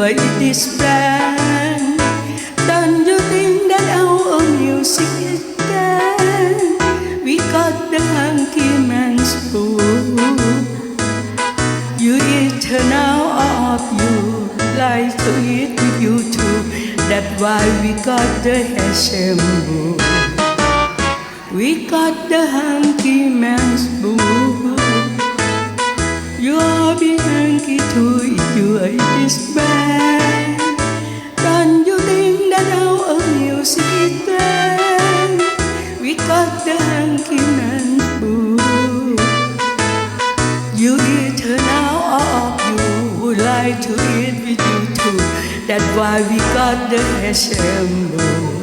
tuổi disband band Don't you think that our music is dead We got the hunky man's food You eternal of you like to eat with you too That's why we got the handsome boo We got the hunky man's boo We got the hunky man's boo You eternal of you would like to eat with you too. That's why we got the Hashem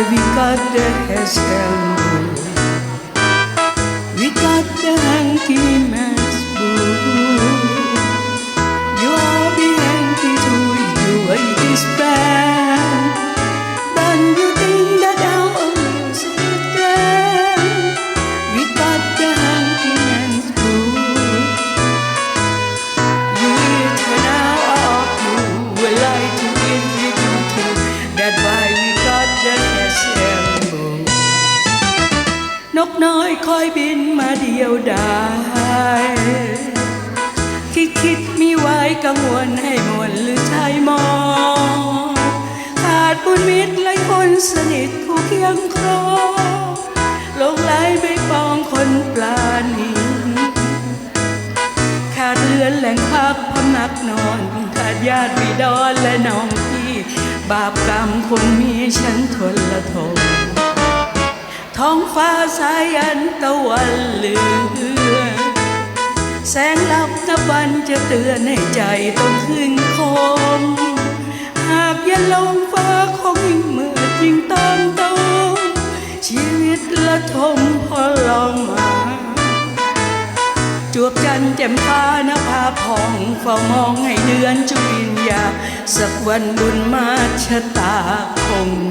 That's why we got the นกน้อยคอยบินมาเดียวดายคิดคิดมีไว้กังวลให้มวลหรือชายมอง ขาดบุญมิตรและคนสนิทคู่เคียงครองลงไหลไปปองคนปลาณีขาดเรือนแหล่งพักพำนักนอนขาดญาติบิดอนและน้องพี่ บาปกรรมคงมีฉันทนละทน ท้องฟ้าสายันตะวันเหลืองแสงลับตะวันจะเตือนให้ใจต้องขึ้นคม หากย็นลงฟ้าคงยิ่งมืดยิ่งตามตมชีวิตละทมพอลองมา จวบจันแจ่มฟ้านภาพองเฝ้ามองให้เดือนจุลินยา สักวันบุญมาชะตาคง